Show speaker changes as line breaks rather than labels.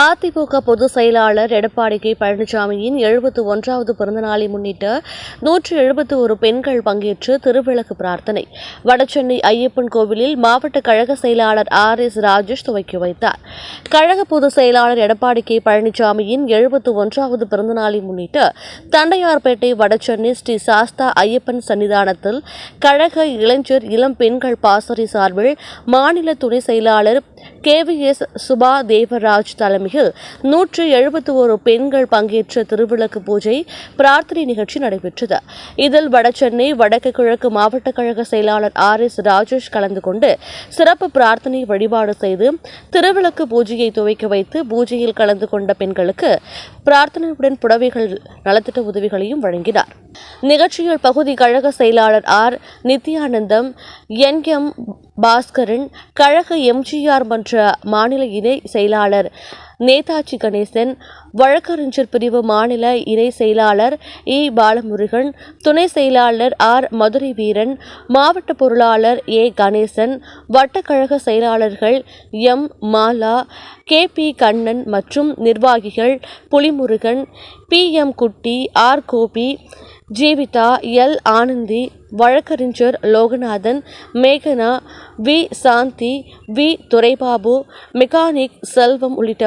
அதிமுக பொதுச் செயலாளர் எடப்பாடி கே. பழனிசாமியின் எழுபத்து ஒன்றாவது பிறந்தநாளை முன்னிட்டு நூற்று எழுபத்து ஒரு பெண்கள் பங்கேற்று திருவிளக்கு பிரார்த்தனை. வடசென்னை ஐயப்பன் கோவிலில் மாவட்ட கழக செயலாளர் ஆர் எஸ் ராஜேஷ் துவக்கி வைத்தார். கழக பொதுச் செயலாளர் எடப்பாடி கே. பழனிசாமியின் எழுபத்து ஒன்றாவது பிறந்தநாளை முன்னிட்டு தண்டையார்பேட்டை வடசென்னை ஸ்ரீ சாஸ்தா ஐயப்பன் சன்னிதானத்தில் கழக இளைஞர் இளம் பெண்கள் பாசறை சார்பில் மாநில துணை செயலாளர் K V S Suba Devaraj தலைமையில் நூற்று எழுபத்தி ஒரு பெண்கள் பங்கேற்ற திருவிளக்கு பூஜை பிரார்த்தனை நிகழ்ச்சி நடைபெற்றது. இதில் வடசென்னை வடக்கு கிழக்கு மாவட்ட கழக செயலாளர் ஆர் எஸ் ராஜேஷ் கலந்து கொண்டு சிறப்பு பிரார்த்தனை வழிபாடு செய்து திருவிளக்கு பூஜையை துவக்கி வைத்து பூஜையில் கலந்து கொண்ட பெண்களுக்கு பிரார்த்தனையுடன் புடவைகள் நலத்திட்ட உதவிகளையும் வழங்கினார். நிகழ்ச்சியில் பகுதி கழக செயலாளர் R. Nithyanandam N. M. Baskaran கழக எம்ஜிஆர் மன்ற மாநில இணை செயலாளர் நேதாஜி கணேசன் வழக்கறிஞர் பிரிவு மாநில இணை செயலாளர் இ. பாலமுருகன் துணை செயலாளர் ஆர். மதுரை வீரன் மாவட்ட பொருளாளர் ஏ. கணேசன் வட்டக்கழக செயலாளர்கள் M. Mala K. P. Kannan மற்றும் நிர்வாகிகள் Pulimurugan P. M. Kutty R. Gopi Jeevitha L. Anandhi வழக்கறிஞர் Loganathan மேகனா V. Shanthi V. Duraibabu mechanic Selvam உள்ளிட்ட